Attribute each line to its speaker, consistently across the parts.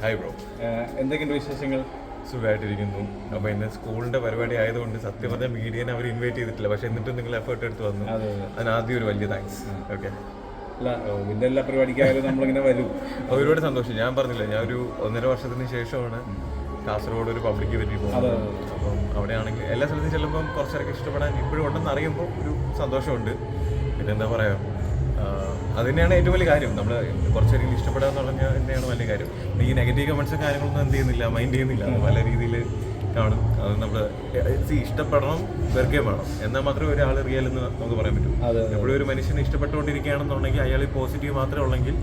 Speaker 1: Hi bro
Speaker 2: എന്തൊക്കെയുണ്ട് വിശേഷങ്ങൾ?
Speaker 1: സുഖമായിട്ടിരിക്കുന്നു. അപ്പോൾ ഇന്ന് സ്കൂളിന്റെ പരിപാടി ആയതുകൊണ്ട് സത്യം മീഡിയനെ അവർ ഇൻവൈറ്റ് ചെയ്തിട്ടില്ല. പക്ഷേ എന്നിട്ടും നിങ്ങൾ എഫേർട്ട് എടുത്ത് വന്നു.
Speaker 2: അതെ അതെ.
Speaker 1: അതിന് ആദ്യം ഒരു വലിയ താങ്ക്സ് ഓക്കെ
Speaker 2: ഇതിന്റെ എല്ലാ പരിപാടിക്കായാലും നമ്മളിങ്ങനെ വരും.
Speaker 1: ഒരുപാട് സന്തോഷം. ഞാൻ പറഞ്ഞില്ല ഞാൻ ഒരു ഒന്നര വർഷത്തിന് ശേഷമാണ് കാസർഗോഡ് ഒരു പബ്ലിക് ഇവന്റിൽ പോകുന്നത്. അപ്പം അവിടെയാണെങ്കിൽ എല്ലാ സ്ഥലത്തും ചെല്ലുമ്പം കുറച്ചൊക്കെ ഇഷ്ടപ്പെടാൻ ഇപ്പോഴും ഉണ്ടെന്ന് അറിയുമ്പോൾ ഒരു സന്തോഷമുണ്ട്. പിന്നെന്താ പറയുക അത് തന്നെയാണ് ഏറ്റവും വലിയ കാര്യം. നമ്മൾ കുറച്ചധികം ഇഷ്ടപ്പെടുക എന്ന് പറഞ്ഞാൽ തന്നെയാണ് വലിയ കാര്യം. ഈ നെഗറ്റീവ് കമൻസും കാര്യങ്ങളൊന്നും എന്ത് ചെയ്യുന്നില്ല മൈൻഡ് ചെയ്യുന്നില്ല. പല രീതിയിൽ കാണും. അത് നമ്മൾ ഇഷ്ടപ്പെടണം വെറുക്കുകയും വേണം. എന്നാൽ മാത്രമേ ഒരാൾ റിയൽ എന്ന് നമുക്ക് പറയാൻ പറ്റൂ.
Speaker 2: നമ്മുടെ
Speaker 1: എപ്പോഴും ഒരു മനുഷ്യനെ ഇഷ്ടപ്പെട്ടുകൊണ്ടിരിക്കുകയാണെന്നുണ്ടെങ്കിൽ അയാൾ പോസിറ്റീവ് മാത്രമേ ഉള്ളെങ്കിൽ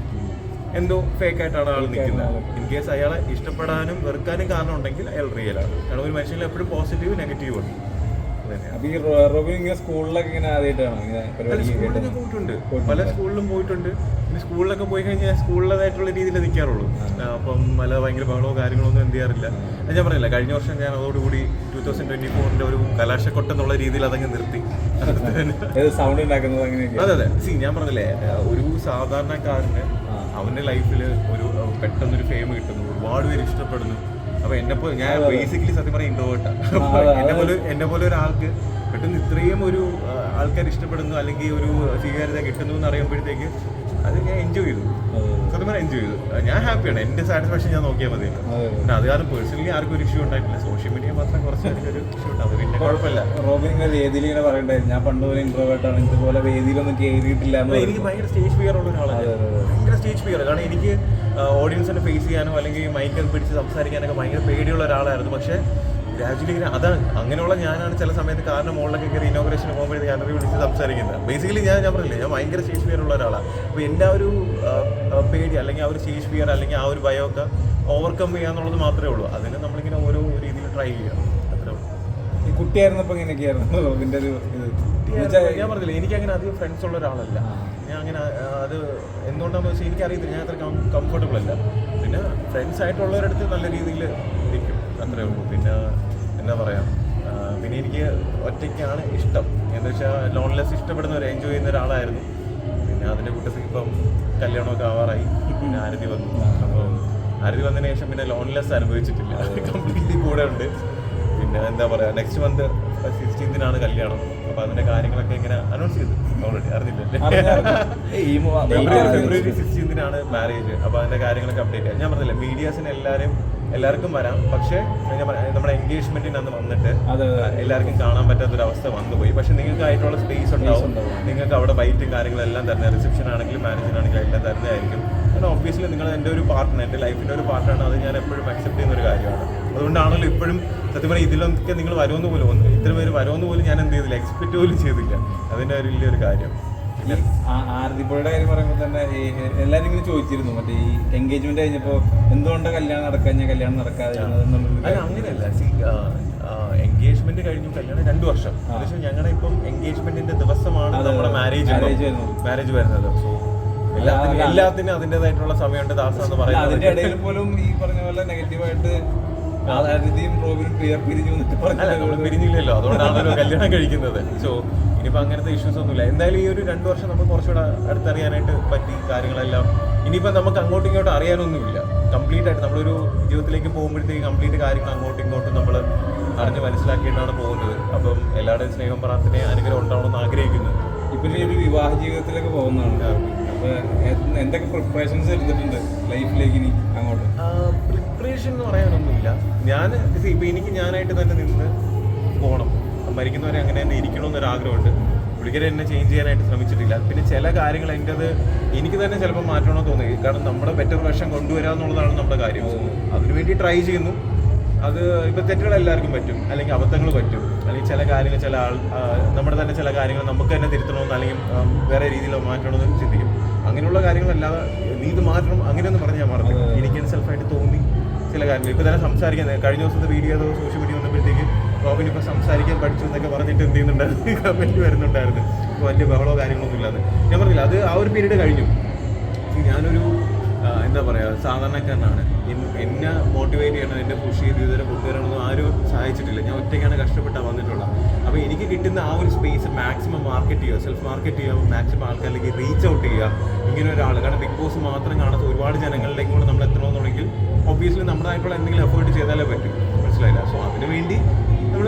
Speaker 1: എന്തോ ഫേക്ക് ആയിട്ടാണ് ആൾ നിൽക്കുന്നത്. ഇൻ കേസ് അയാളെ ഇഷ്ടപ്പെടാനും വെറുക്കാനും കാരണം ഉണ്ടെങ്കിൽ അയാൾ റിയൽ ആണ്. കാരണം ഒരു മനുഷ്യനിൽ എപ്പോഴും പോസിറ്റീവ് നെഗറ്റീവ് ഉണ്ട്.
Speaker 2: അപ്പൊ ഈ റോ- ഇങ്ങനെ സ്കൂളിലൊക്കെ ഇങ്ങനെ ആദ്യമായിട്ടാണ് ഇങ്ങനെ
Speaker 1: പോയിട്ടുണ്ട്. പല സ്കൂളിലും പോയിട്ടുണ്ട്. പിന്നെ സ്കൂളിലൊക്കെ പോയി കഴിഞ്ഞാൽ സ്കൂളിലേതായിട്ടുള്ള രീതിയിൽ നിൽക്കാറുള്ളൂ അപ്പം പല ഭയങ്കര ബഹളവും കാര്യങ്ങളൊന്നും എന്ത് ചെയ്യാറില്ല. അത് ഞാൻ പറഞ്ഞില്ല കഴിഞ്ഞ വർഷം ഞാൻ അതോടുകൂടി ടൂ തൗസൻഡ് ട്വന്റി ഫോറിന്റെ ഒരു കലാശക്കൊട്ട എന്നുള്ള രീതിയിൽ അതങ്ങ് നിർത്തി.
Speaker 2: സൗണ്ട് ഉണ്ടാക്കുന്നത് അങ്ങനെയൊക്കെ?
Speaker 1: അതെ അതെ. സി ഞാൻ പറഞ്ഞില്ലേ ഒരു സാധാരണക്കാരന് അവന്റെ ലൈഫിൽ ഒരു പെട്ടെന്ന് പെട്ടെന്നൊരു ഫെയിം കിട്ടുന്നു ഒരുപാട് പേര് ഇഷ്ടപ്പെടുന്നു. അപ്പൊ എന്നെ പോലെ ഞാൻ ബേസിക്കലി സത്യം പറയാം ഇൻട്രോവേർട്ടാണ് എന്നെ പോലെ എന്നെ പോലെ ഒരാൾക്ക് പെട്ടെന്ന് ഇത്രയും ഒരു ആൾക്കാർ ഇഷ്ടപ്പെടുന്നു അല്ലെങ്കിൽ ഒരു സ്വീകാര്യത കിട്ടുന്നു എന്ന് അറിയുമ്പോഴത്തേക്ക് അത് ഞാൻ എൻജോയ് ചെയ്തു. സത്യം പറഞ്ഞാൽ എൻജോയ് ചെയ്തു. ഞാൻ ഹാപ്പിയാണ് എന്റെ സാറ്റിസ്ഫാക്ഷൻ ഞാൻ നോക്കിയാൽ മതി. പിന്നെ അത് കാരണം പേഴ്സണലി ആർക്കും ഒരു ഇഷ്യൂ ഉണ്ടായിട്ടില്ല. സോഷ്യൽ മീഡിയ മാത്രം കുറച്ച് ഒരു ഇഷ്യൂ ഉണ്ടാവും പിന്നെ കുഴപ്പമില്ല.
Speaker 2: റോബിൻ വേദിയിൽ ഇങ്ങനെ പറയണ്ടേ? ഞാൻ പണ്ട് പോലെ ഇൻട്രോവേർട്ടാണ് ഇതുപോലെ വേദിയിലൊന്നും കയറിയിട്ടില്ല
Speaker 1: എനിക്ക് ഭയങ്കര സ്റ്റേജ് ഫിയർ ഉള്ള ഒരാളാണ്. ഭയങ്കര സ്റ്റേജ് ഫിയർ കാരണം എനിക്ക് ഓഡിയൻസിനെ ഫേസ് ചെയ്യാനോ അല്ലെങ്കിൽ മൈക്കൊക്കെ പിടിച്ച് സംസാരിക്കാനൊക്കെ ഭയങ്കര പേടിയുള്ള ഒരാളായിരുന്നു. പക്ഷേ ഗ്രാജുവലി അത് അതാണ്. അങ്ങനെയുള്ള ഞാനാണ് ചില സമയത്ത് കാരണം മുകളിലൊക്കെ കയറി ഇനോഗ്രേഷൻ പോകുമ്പോഴത്തേക്ക് ഗാലറി വിളിച്ച് സംസാരിക്കുന്നത്. ബേസിക്കലി ഞാൻ ഞാൻ പറഞ്ഞില്ലേ ഞാൻ ഭയങ്കര ഉള്ള ഒരാളാണ് അപ്പോൾ എന്റെ ആ ഒരു പേടി അല്ലെങ്കിൽ ആ ഒരു ഫിയർ അല്ലെങ്കിൽ ആ ഒരു ഭയമൊക്കെ ഓവർകം ചെയ്യാന്നുള്ളത് മാത്രമേ ഉള്ളൂ. അതിന് നമ്മളിങ്ങനെ ഓരോ രീതിയിൽ ട്രൈ ചെയ്യുക
Speaker 2: ഈ കുട്ടിയായിരുന്നപ്പോ ഇങ്ങനെയൊക്കെയായിരുന്നു റോബിന്റെ ഒരു
Speaker 1: ഞാൻ പറഞ്ഞില്ല എനിക്ക് അങ്ങനെ അധികം ഫ്രണ്ട്സ് ഉള്ള ഒരാളല്ല. ഞാൻ അങ്ങനെ അത് എന്തുകൊണ്ടാണെന്ന് വെച്ചാൽ എനിക്കറിയത്തില്ല. ഞാൻ അത്ര കംഫർട്ടബിൾ അല്ല. പിന്നെ ഫ്രണ്ട്സ് ആയിട്ടുള്ളവരടുത്ത് നല്ല രീതിയിൽ ഇരിക്കും. അത്രേ ഉള്ളൂ. പിന്നെ എന്താ പറയാ? പിന്നെ എനിക്ക് ഒറ്റയ്ക്കാണ് ഇഷ്ടം. എന്ന് വെച്ചാൽ ലോൺലെസ് ഇഷ്ടപ്പെടുന്ന ഒരു എൻജോയ് ചെയ്യുന്ന ഒരാളായിരുന്നു. പിന്നെ അതിന്റെ കൂട്ടത്തിൽ ഇപ്പം കല്യാണമൊക്കെ ആവാറായി. പിന്നെ ആരതി വന്നു. അപ്പോൾ ആരതി വന്നതിന് ശേഷം പിന്നെ ലോൺലെസ് അനുഭവിച്ചിട്ടില്ല. കംപ്ലീറ്റ്ലി കൂടെ ഉണ്ട്. പിന്നെ എന്താ പറയാ നെക്സ്റ്റ് മന്ത് സിക്സ്റ്റീൻത്തിനാണ് കല്യാണം. അപ്പൊ അതിന്റെ കാര്യങ്ങളൊക്കെ ഇങ്ങനെ അനൗൺസ് ചെയ്തു. ഓൾറെഡി അറിഞ്ഞില്ലേ? ഫെബ്രുവരി സിക്സ്റ്റീൻത്തിനാണ് മാരേജ് അപ്പൊ അതിന്റെ കാര്യങ്ങളൊക്കെ അപ്ഡേറ്റ് ഞാൻ പറഞ്ഞില്ലേ മീഡിയാസിന് എല്ലാവരും എല്ലാവർക്കും വരാം. പക്ഷേ നമ്മുടെ എൻഗേജ്മെന്റിന് അന്ന് വന്നിട്ട് എല്ലാവർക്കും കാണാൻ പറ്റാത്ത ഒരു അവസ്ഥ വന്നുപോയി പക്ഷെ നിങ്ങൾക്ക് ആയിട്ടുള്ള സ്പേസ് ഉണ്ടാവും. നിങ്ങൾക്ക് അവിടെ ബൈറ്റും കാര്യങ്ങളെല്ലാം തരുന്ന റിസപ്ഷൻ ആണെങ്കിലും മാരേജിനാണെങ്കിലും എല്ലാം തരുന്നതായിരിക്കും കാരണം ഒബ്വിയസ്ലി നിങ്ങൾ എന്റെ ഒരു പാർട്ട്ണർ എന്റെ ലൈഫിന്റെ ഒരു പാർട്ടാണ് അത് ഞാൻ എപ്പോഴും അക്സെപ്റ്റ് ചെയ്യുന്ന ഒരു കാര്യമാണ്. അതുകൊണ്ടാണല്ലോ ഇപ്പോഴും സത്യം പറഞ്ഞാൽ ഇതിലൊക്കെ നിങ്ങൾ വരുമെന്ന് പോലും ഇത്ര പേര് വരുമെന്ന് പോലും ഞാൻ എന്ത് ചെയ്തില്ല. എക്സ്പെക്ട് പോലും ചെയ്തില്ല. അതിന്റെ ഒരു വലിയൊരു കാര്യം.
Speaker 2: ആരതിപ്പുഴയുടെ കാര്യം പറയുമ്പോൾ തന്നെ എല്ലാവരും ഇങ്ങനെ ചോദിച്ചിരുന്നു. മറ്റേ ഈ എൻഗേജ്മെന്റ് കഴിഞ്ഞപ്പോൾ എന്തുകൊണ്ടാണ് കല്യാണം നടക്കാൻ ഞാൻ കല്യാണം
Speaker 1: നടക്കാതെ അങ്ങനെയല്ല. എൻഗേജ്മെന്റ് കഴിഞ്ഞു. കല്യാണം രണ്ടു വർഷം. പക്ഷേ ഞങ്ങളുടെ ഇപ്പം എൻഗേജ്മെന്റിന്റെ ദിവസമാണ് നമ്മുടെ മാരേജ്. മാരേജ് വരുന്നത്. സോ എല്ലാത്തിനും അതിന്റെതായിട്ടുള്ള സമയമുണ്ട് ദാസ എന്ന് പറയുന്നത്.
Speaker 2: അതിന്റെ ഇടയിൽ പോലും ഈ പറഞ്ഞ പോലെ നെഗറ്റീവായിട്ട്
Speaker 1: പിരിഞ്ഞില്ലല്ലോ. അതുകൊണ്ടാണല്ലോ കല്യാണം കഴിക്കുന്നത്. സോ ഇനിയിപ്പോൾ അങ്ങനത്തെ ഇഷ്യൂസ് ഒന്നുമില്ല. എന്തായാലും ഈ ഒരു രണ്ട് വർഷം നമുക്ക് കുറച്ചുകൂടെ അടുത്തറിയാനായിട്ട് പറ്റി കാര്യങ്ങളെല്ലാം. ഇനിയിപ്പോൾ നമുക്ക് അങ്ങോട്ടും ഇങ്ങോട്ടും അറിയാനൊന്നുമില്ല. കംപ്ലീറ്റ് ആയിട്ട് നമ്മളൊരു ജീവിതത്തിലേക്ക് പോകുമ്പോഴത്തേക്ക് കംപ്ലീറ്റ് കാര്യങ്ങൾ അങ്ങോട്ടും ഇങ്ങോട്ടും നമ്മൾ അറിഞ്ഞ് മനസ്സിലാക്കിയിട്ടാണ് പോകുന്നത്. അപ്പം എല്ലാവരുടെയും സ്നേഹം പ്രാർത്ഥനയും അനുഗ്രഹം ഉണ്ടാവണമെന്ന് ആഗ്രഹിക്കുന്നു.
Speaker 2: ഇപ്പം ഒരു വിവാഹ ജീവിതത്തിലേക്ക് പോകുന്നുണ്ട് അപ്പോൾ എന്തൊക്കെ പ്രിപ്പറേഷൻസ് എടുത്തിട്ടുണ്ട് ലൈഫിലേക്ക് ഇനി അങ്ങോട്ട്?
Speaker 1: പ്രിപ്പറേഷൻ എന്ന് പറയാനൊന്നുമില്ല. ഞാൻ ഇപ്പം എനിക്ക് ഞാനായിട്ട് തന്നെ നിന്ന് പോകണം മരിക്കുന്നവരെ അങ്ങനെ തന്നെ ഇരിക്കണമെന്നൊരു ആഗ്രഹമുണ്ട്. പുള്ളിക്കാരെ എന്നെ ചേഞ്ച് ചെയ്യാനായിട്ട് ശ്രമിച്ചിട്ടില്ല. പിന്നെ ചില കാര്യങ്ങൾ എന്റെത് എനിക്ക് തന്നെ ചിലപ്പോൾ മാറ്റണമെന്ന് തോന്നി. കാരണം നമ്മുടെ ബെറ്റർ വേഷം കൊണ്ടുവരിക എന്നുള്ളതാണ് നമ്മുടെ കാര്യം. അതിനുവേണ്ടി ട്രൈ ചെയ്യുന്നു. അത് ഇപ്പോൾ തെറ്റുകൾ എല്ലാവർക്കും പറ്റും. അല്ലെങ്കിൽ അബദ്ധങ്ങൾ പറ്റും. അല്ലെങ്കിൽ ചില കാര്യങ്ങൾ ചില ആൾ നമ്മുടെ തന്നെ ചില കാര്യങ്ങൾ നമുക്ക് തന്നെ തിരുത്തണമെന്ന് അല്ലെങ്കിൽ വേറെ രീതിയിൽ മാറ്റണമെന്ന് ചിന്തിക്കും. അങ്ങനെയുള്ള കാര്യങ്ങളല്ലാതെ നീ ഇത് മാറ്റണം അങ്ങനെയൊന്നും പറഞ്ഞ് ഞാൻ മറന്നു എനിക്ക് സെൽഫായിട്ട് തോന്നി ചില കാര്യങ്ങൾ. ഇപ്പോൾ തന്നെ സംസാരിക്കുന്നത് കഴിഞ്ഞ ദിവസത്തെ വീഡിയോ സോഷ്യൽ മീഡിയ വന്നപ്പോഴത്തേക്ക് റോബിൻ ഇപ്പോൾ സംസാരിക്കാൻ പഠിച്ചു എന്നൊക്കെ പറഞ്ഞിട്ട് എന്ത് ചെയ്യുന്നുണ്ടായിരുന്നു കമന്റ് വരുന്നുണ്ടായിരുന്നു. ഇപ്പോൾ വലിയ ബഹളോ കാര്യങ്ങളൊന്നും ഇല്ലാതെ. ഞാൻ പറഞ്ഞില്ല അത് ആ ഒരു പീരീഡ് കഴിഞ്ഞു. ഞാനൊരു എന്താ പറയുക സാധാരണക്കാരനാണ്. എന്നെ മോട്ടിവേറ്റ് ചെയ്യണം എന്നെ പുഷ് ചെയ്ത് ഇതുവരെ കൊണ്ടുവരണമെന്നും ആരും സഹായിച്ചിട്ടില്ല. ഞാൻ ഒറ്റയ്ക്കാണ് കഷ്ടപ്പെട്ടാണ് വന്നിട്ടുള്ളത്. അപ്പോൾ എനിക്ക് കിട്ടുന്ന ആ ഒരു സ്പേസ് മാക്സിമം മാർക്കറ്റ് ചെയ്യുക സെൽഫ് മാർക്കറ്റ് ചെയ്യുക മാക്സിമം ആൾക്കാരിലേക്ക് റീച്ച് ഔട്ട് ചെയ്യുക ഇങ്ങനെ ഒരാൾ കാരണം ബിഗ് ബോസ് മാത്രം കാണാത്ത ഒരുപാട് ജനങ്ങളിലേക്കും കൂടെ നമ്മൾ എത്തണമെന്നുണ്ടെങ്കിൽ ഒബ്വിയസ്ലി നമ്മുടേതായിട്ടുള്ള എന്തെങ്കിലും എഫേർട്ട് ചെയ്താലേ പറ്റും. മനസ്സിലായില്ല. സോ അതിനു വേണ്ടി നമ്മൾ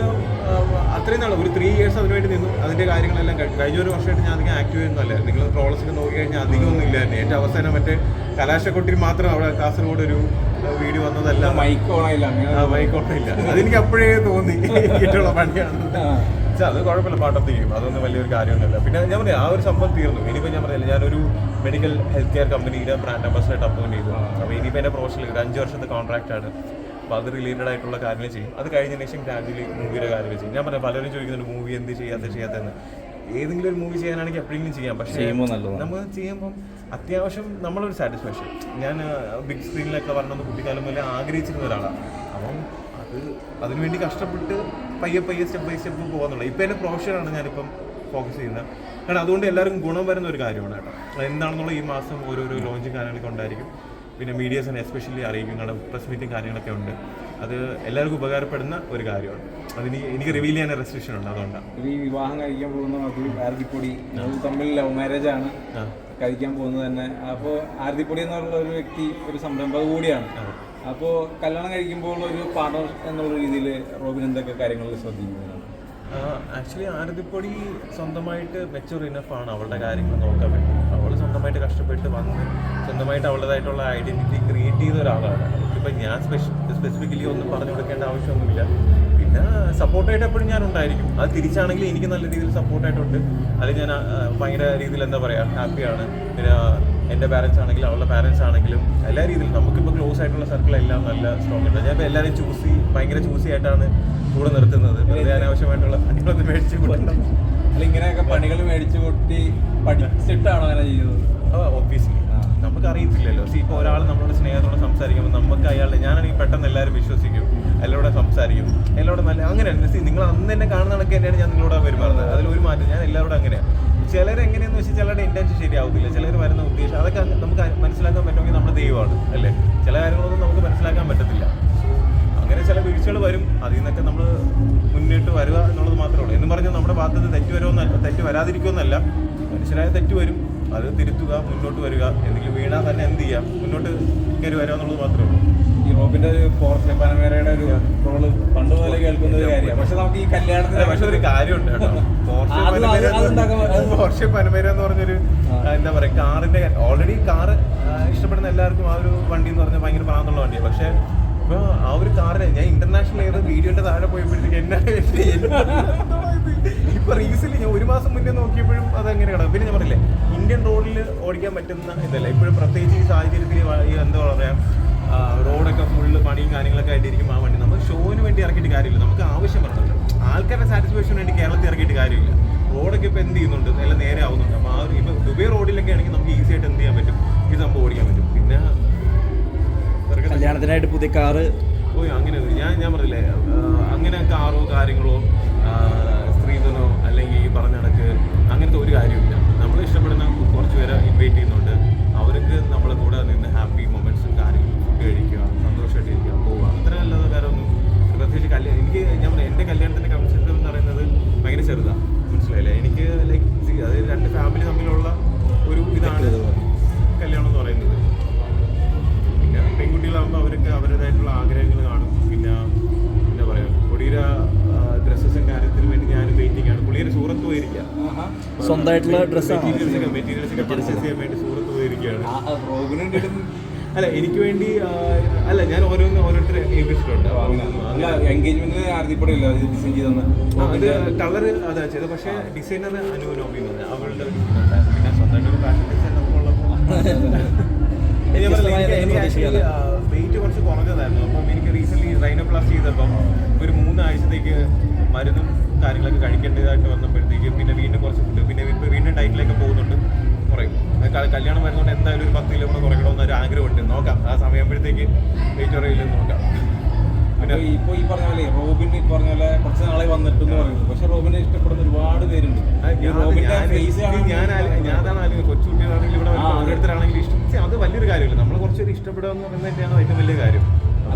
Speaker 1: അത്രയും നാൾ ഒരു ത്രീ ഇയേഴ്സ് അതിന് വേണ്ടി നിന്നു. അതിന്റെ കാര്യങ്ങളെല്ലാം കഴിഞ്ഞ ഒരു വർഷമായിട്ട് ഞാൻ അധികം ആക്റ്റീവ് ചെയ്യുന്നല്ല നിങ്ങൾ ട്രോളസിൽ നോക്കിക്കഴിഞ്ഞാൽ അധികം ഒന്നും ഇല്ലായിരുന്നു. ഏറ്റവും അവസാനം മറ്റേ കലാശക്കൊട്ടിൽ മാത്രം അവിടെ കാസർഗോഡ് ഒരു വീഡിയോ വന്നതല്ല.
Speaker 2: മൈക്ക് ഓണായില്ല മൈക്ക്
Speaker 1: ഓണയില്ല അതെനിക്ക് അപ്പോഴേ തോന്നി എനിക്കുള്ള പണിയാണ്. പക്ഷേ അത് കുഴപ്പമില്ല. പാർട്ട് ഓഫ് ചെയ്യും അതൊന്നും വലിയൊരു കാര്യമൊന്നുമില്ല. പിന്നെ ഞാൻ പറയാം ആ ഒരു സംഭവം തീർന്നു. ഇനിയിപ്പോൾ ഞാൻ പറഞ്ഞില്ല ഞാനൊരു മെഡിക്കൽ ഹെൽത്ത് കെയർ കമ്പനിയുടെ ബ്രാൻഡ് അംബാസിഡറായിട്ട് അപ്പോയിന്റ് ചെയ്തു. അപ്പോൾ ഇനിയിപ്പോൾ എന്റെ പ്രൊഫഷണൽ ഒരു അഞ്ച് വർഷത്തെ കോൺട്രാക്റ്റ് ആണ്. അപ്പോൾ അത് റിലേറ്റഡ് ആയിട്ടുള്ള കാര്യങ്ങൾ ചെയ്യും. അത് കഴിഞ്ഞ ശേഷം ഗ്രാജുവലി മൂവിയുടെ കാര്യം ചെയ്യും. ഞാൻ പറയാം പലരും ചോദിക്കുന്നുണ്ട് മൂവി എന്ത് ചെയ്യാത്ത ചെയ്യാത്തതെന്ന്? ഏതെങ്കിലും ഒരു മൂവി ചെയ്യാനാണെങ്കിൽ എപ്പോഴെങ്കിലും ചെയ്യാം. പക്ഷേ
Speaker 2: ചെയ്യുമ്പോൾ
Speaker 1: നമ്മൾ ചെയ്യുമ്പം അത്യാവശ്യം നമ്മളൊരു സാറ്റിസ്ഫാക്ഷൻ ഞാൻ ബിഗ് സ്ക്രീനിലൊക്കെ വരണമെന്ന് കുട്ടിക്കാലം മുതലേ ആഗ്രഹിച്ചിരുന്ന ഒരാളാണ് അപ്പം അത് അതിനുവേണ്ടി കഷ്ടപ്പെട്ട് പയ്യെ പയ്യെ സ്റ്റെപ്പ് ബൈ സ്റ്റെപ്പ് പോകാന്നുള്ളത്. ഇപ്പം എന്റെ പ്രൊഫഷനാണ് ഞാനിപ്പം ഫോക്കസ് ചെയ്യുന്നത്. കാരണം അതുകൊണ്ട് എല്ലാവർക്കും ഗുണം വരുന്ന ഒരു കാര്യമാണ് കേട്ടോ. എന്താണെന്നുള്ള ഈ മാസം ഓരോരോ ലോഞ്ചും കാര്യങ്ങളൊക്കെ ഉണ്ടായിരിക്കും. പിന്നെ മീഡിയസിനെ എസ്പെഷ്യലി അറിയിക്കും കാരണം പ്രസ് മീറ്റിംഗ് കാര്യങ്ങളൊക്കെ ഉണ്ട്. അത് എല്ലാവർക്കും ഉപകാരപ്പെടുന്ന ഒരു കാര്യമാണ്. അതിന് എനിക്ക് റിവീൽ ചെയ്യാൻ റെസ്ട്രിക്ഷൻ ഉണ്ട് അതുകൊണ്ടാണ്
Speaker 2: ഈ വിവാഹം കഴിക്കാൻ പോകുന്ന അത് ആരതിപ്പൊടി. തമ്മിൽ ലവ് മാരേജ് ആണ്. കഴിക്കാൻ പോകുന്നത് തന്നെ. അപ്പോൾ ആരതിപ്പൊടി എന്നുള്ള ഒരു വ്യക്തി ഒരു സംരംഭക കൂടിയാണ്. അപ്പോൾ കല്യാണം കഴിക്കുമ്പോൾ ഒരു പാർട്ണർ എന്നുള്ള രീതിയിൽ റോബിൻ എന്തൊക്കെ കാര്യങ്ങൾ ശ്രദ്ധിക്കുന്നത്
Speaker 1: ആക്ച്വലി ആരതിപ്പൊടി സ്വന്തമായിട്ട് മെച്ചൂർ ഇനഫ് ആണ് അവളുടെ കാര്യങ്ങൾ നോക്കാൻ വേണ്ടി. സ്വന്തമായിട്ട് കഷ്ടപ്പെട്ട് വന്ന് സ്വന്തമായിട്ട് അവളുടേതായിട്ടുള്ള ഐഡന്റിറ്റി ക്രിയേറ്റ് ചെയ്ത ഒരാളാണ്. ഇപ്പം ഞാൻ സ്പെസിഫിക്കലി ഒന്നും പറഞ്ഞു കൊടുക്കേണ്ട ആവശ്യമൊന്നുമില്ല. പിന്നെ സപ്പോർട്ടായിട്ട് എപ്പോഴും ഞാൻ ഉണ്ടായിരിക്കും. അത് തിരിച്ചാണെങ്കിൽ എനിക്ക് നല്ല രീതിയിൽ സപ്പോർട്ടായിട്ടുണ്ട് അത് ഞാൻ ഭയങ്കര രീതിയിൽ എന്താ പറയുക ഹാപ്പിയാണ് പിന്നെ എന്റെ പാരൻസ് ആണെങ്കിലും അവളുടെ പാരൻസ് ആണെങ്കിലും എല്ലാ രീതിയിലും നമുക്കിപ്പോൾ ക്ലോസ് ആയിട്ടുള്ള സർക്കിൾ എല്ലാം നല്ല സ്ട്രോങ് ഉണ്ട്. ഞാൻ ഇപ്പോൾ എല്ലാവരും ചൂസി ഭയങ്കര ചൂസി ആയിട്ടാണ് കൂടെ നിർത്തുന്നത്. വെറുതെ അനാവശ്യമായിട്ടുള്ള പണികളൊന്നും മേടിച്ച് കൊടുക്കണം
Speaker 2: ഇങ്ങനെയൊക്കെ പണികൾ മേടിച്ചു കൂട്ടി പഠിച്ചിട്ടാണോ അങ്ങനെ ചെയ്യുന്നത്
Speaker 1: ഒബ്വിയസ്ലി നമുക്ക് അറിയത്തില്ലല്ലോ സി ഇപ്പോൾ ഒരാൾ നമ്മളോട് സ്നേഹത്തോടെ സംസാരിക്കുമ്പോൾ നമുക്ക് അയാളെ ഞാനാണെങ്കിൽ പെട്ടെന്ന് എല്ലാവരും വിശ്വസിക്കും. എല്ലാവരോടും സംസാരിക്കും. എല്ലാവരും നല്ല അങ്ങനെയാണ്. സി നിങ്ങൾ അന്ന് തന്നെ കാണുന്ന കണക്ക് തന്നെയാണ് ഞാൻ നിങ്ങളോട് പെരുമാറുന്നത് ഒരു മാറ്റം. ഞാൻ എല്ലാവരോടും അങ്ങനെയാണ് ചിലർ എങ്ങനെയെന്ന് വെച്ചാൽ ചിലരുടെ ഇന്റൻഷൻ ശരിയാവത്തില്ല. ചിലർ വരുന്ന ഉദ്ദേശം അതൊക്കെ നമുക്ക് മനസ്സിലാക്കാൻ പറ്റുമെങ്കിൽ നമ്മുടെ ദൈവമാണ് അല്ലേ? ചില കാര്യങ്ങളൊന്നും നമുക്ക് മനസ്സിലാക്കാൻ പറ്റത്തില്ല. അതിൽ നിന്നൊക്കെ നമ്മൾ മുന്നിട്ട് വരിക എന്നുള്ളത് മാത്രമേ ഉള്ളൂ. എന്ന് പറഞ്ഞാൽ നമ്മുടെ ഭാഗത്ത് തെറ്റ് വരുമെന്നല്ല തെറ്റ് വരാതിരിക്കുമെന്നല്ല മനുഷ്യരായ തെറ്റ് വരും. അത് തിരുത്തുക മുന്നോട്ട് വരിക എന്തെങ്കിലും വീണാൽ തന്നെ എന്ത് ചെയ്യാം? മുന്നോട്ട് കയറി വരിക എന്നുള്ളത് മാത്രമേ ഉള്ളൂ.
Speaker 2: ഈ റോബിന്റെ ഒരു പോർഷെ പനമേരയുടെ ഒരു റോൾ പണ്ട് മുതലേ കേൾക്കുന്ന ഒരു കാര്യമാണ്. പക്ഷെ നമുക്ക് ഈ കല്യാണത്തിന്
Speaker 1: പക്ഷെ ഒരു കാര്യമുണ്ട് കേട്ടോ. പോർഷെ പനമേര എന്ന് പറഞ്ഞൊരു എന്താ പറയുക കാറിന്റെ ഓൾറെഡി കാറ് ഇഷ്ടപ്പെടുന്ന എല്ലാവർക്കും ആ ഒരു വണ്ടി എന്ന് പറഞ്ഞാൽ ഭയങ്കര പ്രാന്തുള്ള വണ്ടിയാണ്. പക്ഷെ ഇപ്പൊ ആ ഒരു കാറിന് ഞാൻ ഇന്റർനാഷണൽ എയർ വീഡിയോന്റെ താഴെ പോയപ്പോഴത്തേക്ക് എന്നെ ഇപ്പൊ റീസെന്റ് ഞാൻ ഒരു മാസം മുന്നേ നോക്കിയപ്പോഴും അത് അങ്ങനെ കിടക്കും പിന്നെ ഞാൻ പറയില്ലേ ഇന്ത്യൻ റോഡിൽ ഓടിക്കാൻ പറ്റുന്ന ഇതല്ല. ഇപ്പോഴും പ്രത്യേകിച്ച് ഈ സാഹചര്യത്തിൽ എന്താ പറയാ റോഡൊക്കെ ഫുള്ള് പണിയും കാര്യങ്ങളൊക്കെ ആയിട്ടിരിക്കും ആ വണ്ടി. നമ്മൾ ഷോന് വേണ്ടി ഇറക്കിയിട്ട് കാര്യമില്ല. നമുക്ക് ആവശ്യം പറഞ്ഞില്ല ആൾക്കാരുടെ സാറ്റിസ്ഫാക്ഷന് വേണ്ടി കേരളത്തിൽ ഇറക്കിയിട്ട് കാര്യമില്ല. റോഡൊക്കെ ഇപ്പോൾ എന്ത് ചെയ്യുന്നുണ്ട്? എല്ലാം നേരെ ആവുന്നുണ്ട്. അപ്പോൾ ആ ഒരു ഇപ്പോൾ ദുബൈ റോഡിലൊക്കെ ആണെങ്കിൽ നമുക്ക് ഈസി ആയിട്ട് എന്ത് ചെയ്യാൻ പറ്റും? ഈ സംഭവം ഓടിക്കാൻ പറ്റും. പിന്നെ
Speaker 3: കല്യാണത്തിനായിട്ട് പുതിയ കാറ്.
Speaker 1: ഓ അങ്ങനെ. ഞാൻ ഞാൻ പറഞ്ഞില്ലേ അങ്ങനെ കാറോ കാര്യങ്ങളോ സ്ത്രീധനോ അല്ലെങ്കിൽ ഈ പറഞ്ഞ കണക്ക് അങ്ങനത്തെ ഒരു കാര്യമില്ല. നമ്മൾ ഇഷ്ടപ്പെടുന്ന കുറച്ച് പേരെ ഇൻവൈറ്റ് ചെയ്യുന്നുണ്ട്. അവർക്ക് നമ്മളെ കൂടെ നിന്ന് ഹാപ്പി മൊമെന്റ്സും കാര്യങ്ങളും ഫുഡ് കഴിക്കുക സന്തോഷമായിട്ട് ഇരിക്കുക പോവുക. അത്ര അല്ലാതെ വേറെ ഒന്നും പ്രത്യേകിച്ച് കല്യാണം എനിക്ക് ഞാൻ പറയാം എന്റെ കല്യാണത്തിന്റെ കൺസെപ്റ്റ് പോയിരിക്കുകയാണ്.
Speaker 2: ഡ്രസ്സാണ്
Speaker 1: അല്ല എനിക്ക് വേണ്ടി അല്ല ഞാൻ ഓരോന്ന് ഓരോരുത്തരെ ഏൽപ്പിച്ചിട്ടുണ്ട്.
Speaker 2: എൻഗേജ്മെന്റ് ഇല്ല ഡിസൈൻ ചെയ്തെന്ന്
Speaker 1: അത് കളർ അതാ ചെയ്തത്. പക്ഷേ ഡിസൈനർ അനു നോബി അവളുടെ. പിന്നെ സ്വന്തമായിട്ട് ഫാഷൻ ഡിസൈൻ വെയിറ്റ് കുറച്ച് കുറഞ്ഞതായിരുന്നു. അപ്പം എനിക്ക് റീസെന്റ് റൈനോപ്ലാസ്റ്റ് ചെയ്തപ്പം ഒരു മൂന്നാഴ്ചത്തേക്ക് മരുന്നും കാര്യങ്ങളൊക്കെ കഴിക്കേണ്ടതായിട്ട് വന്നപ്പോഴത്തേക്ക് പിന്നെ വീണ്ടും കുറച്ച് ഫുഡ് പിന്നെ ഇപ്പോൾ വീണ്ടും ഡയറ്റിലേക്ക് പോകുന്നുണ്ട് കുറയും കല്യാണം വരുന്നതുകൊണ്ട് എന്തായാലും ഒരു പത്ത് കിലോ കൂടെ കുറയ്ക്കണമെന്ന് ഒരു ആഗ്രഹമുണ്ട്. നോക്കാം. ആ സമയമ്പോഴത്തേക്ക് വെയിറ്റ് കുറയില്ലെന്ന് നോക്കാം.
Speaker 2: പിന്നെ ഇപ്പോൾ ഈ പറഞ്ഞ പോലെ റോബിൻ ഈ പറഞ്ഞ പോലെ കുറച്ച് നാളെ വന്നിട്ടെന്ന് പറയുന്നത് പക്ഷെ റോബിനെ ഇഷ്ടപ്പെടുന്ന ഒരുപാട് പേരുണ്ട്.
Speaker 1: ആലോചിക്കുന്നത്. കൊച്ചുകുട്ടികളാണെങ്കിലും ഇവിടെ. ഓരോരുത്തരാണെങ്കിലും ഇഷ്ടം. അത് വലിയൊരു കാര്യമില്ല. നമ്മൾ കുറച്ചൊരു ഇഷ്ടപ്പെടുക എന്ന് പറയുന്നത് തന്നെയാണ് ഏറ്റവും വലിയ കാര്യം.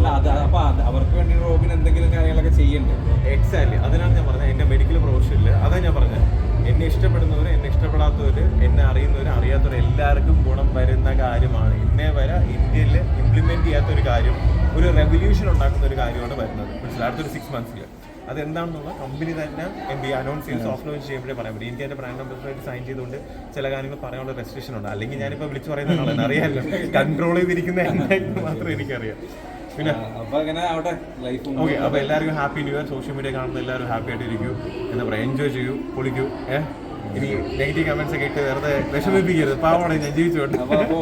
Speaker 2: അല്ല അത് അപ്പൊ അവർക്ക് വേണ്ടി റോബിൻ എന്തെങ്കിലും കാര്യങ്ങളൊക്കെ ചെയ്യണ്ടേ?
Speaker 1: എക്സാക്ട്ലി അതിനാണ് ഞാൻ പറഞ്ഞത്. എന്റെ മെഡിക്കൽ പ്രൊഫഷനിൽ അതാണ് ഞാൻ പറഞ്ഞത്. എന്നെ ഇഷ്ടപ്പെടുന്നവർ എന്നെ ഇഷ്ടപ്പെടാത്തവർ എന്നെ അറിയുന്നവർ അറിയാത്തവർ എല്ലാവർക്കും ഗുണം വരുന്ന കാര്യമാണ്. ഇന്നേ വരെ ഇന്ത്യയിൽ ഇംപ്ലിമെന്റ് ചെയ്യാത്ത ഒരു കാര്യം ഒരു റെവല്യൂഷൻ ഉണ്ടാക്കുന്ന ഒരു കാര്യമാണ് വരുന്നത്. മനസ്സിലായി? അടുത്തൊരു സിക്സ് മന്ത്സിൽ അതെന്താണെന്നുള്ള കമ്പനി തന്നെ എന്ത് ചെയ്യുക അനൗൺസ് ചെയ്ത് സോഫ്റ്റ് ലോഞ്ച് ചെയ്യുമ്പോഴേ പറയാൻ പറ്റും. എനിക്ക് എന്റെ ബ്രാൻഡ് അംബാസിഡറായിട്ട് സൈൻ ചെയ്തുകൊണ്ട് ചില കാര്യങ്ങൾ പറയാനുള്ള റെസ്ട്രിക്ഷൻ ഉണ്ട്. അല്ലെങ്കിൽ ഞാനിപ്പോൾ വിളിച്ചു പറയുന്ന ആളെന്ന് അറിയാമല്ലോ. കൺട്രോൾ ചെയ്തിരിക്കുന്ന എന്തായിട്ട് മാത്രമേ എനിക്കറിയാം. പിന്നെ?
Speaker 2: അപ്പൊ അങ്ങനെ അവിടെ ലൈഫ്
Speaker 1: ഓക്കെ അപ്പോൾ എല്ലാവർക്കും happy new year social media കാണുന്ന എല്ലാവരും ഹാപ്പി ആയിട്ട് ഇരിക്കൂ എന്താ പറയാ എൻജോയ് ചെയ്യൂ പൊളിക്കൂ ഏഹ് ഇനി നെഗറ്റീവ് കമന്റ്സ് ഒക്കെ ഇട്ട് വെറുതെ വിഷമിപ്പിക്കരുത്. പാവമാണ് ഞാൻ ജീവിച്ചോട്ടെ.
Speaker 2: അപ്പൊ അപ്പൊ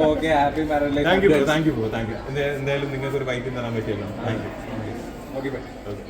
Speaker 1: thank you thank you thank you എന്തായാലും നിങ്ങൾക്ക് ഒരു ബൈക്കും തരാൻ പറ്റിയല്ലോ thank you
Speaker 2: okay bye
Speaker 1: okay